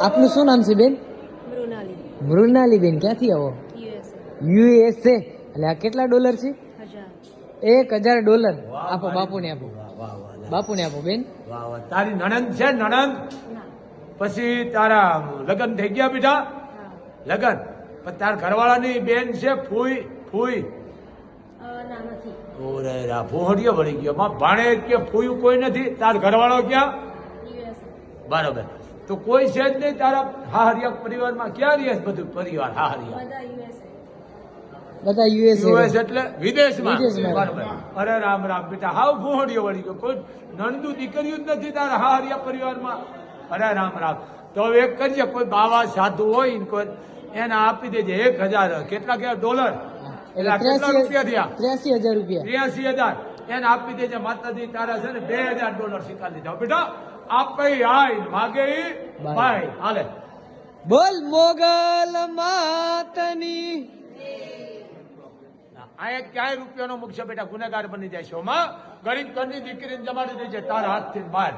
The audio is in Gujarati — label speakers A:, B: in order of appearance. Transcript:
A: આપનું શું નામ છે બેન?
B: મૃણાલી.
A: મૃણાલી બેન ક્યાંથી આવો?
B: યુએસએ.
A: યુએસએ. એટલે આ કેટલા ડોલર છે? એક હજાર ડોલર.
C: વાહ,
A: આપો બાપુને આપો.
C: વાહ, વાહ, વાહ.
A: બાપુને આપો બેન.
C: વાહ, વાહ. તારી નણંદ છે નણંદ? પછી તારા લગ્ન થઈ ગયા બેટા?
B: હા.
C: લગ્ન? પણ તારા ઘરવાળાની બેન છે ફૂઈ ફૂઈ.
B: અ, ના
C: ઓરે રા ભૂહડિયો વળી ગયો. માં ભાણે કે ફૂયું કોઈ નથી? તાર ઘરવાળો ક્યાં? બરાબર. તો કોઈ છે જ નહીં તારા હાહરિયા પરિવારમાં ક્યાં રહે બધું? પરિવાર હાહરિયા.
B: બધા
A: યુએસ
C: યુએસ એટલે વિદેશમાં.
A: વિદેશમાં.
C: અરે રામ રામ બેટા હાવ ભૂહડિયો વળી ગયો. કોઈ નણદુ દીકરીઓ જ નથી તારા હાહરિયા પરિવારમાં. અરે રામ રામ. તો હવે એક કરજે કોઈ બાવા સાધુ હોય ને કોઈ એને આપી દેજે એક હજાર. કેટલા કેવા ડોલર. કેટલા રૂપિયા થયા?
A: ત્રેસી હજાર રૂપિયા.
C: ત્રેસી હજાર. એને આપી દેજે માતાજી તારા છે ને બે હજાર ડોલર સ્વીકાર લીધા બેટા આપે આય માગે ઈ
A: બાય.
C: બાય. હાલે.
A: બોલ મોગલ માતની.
C: આ ક્યાંય રૂપિયાનો મુખ્ય બેટા ગુનેગાર બની જાય છે માં. ગરીબ ઘરની દીકરીને જમાડી દેજે તારા હાથથી બહાર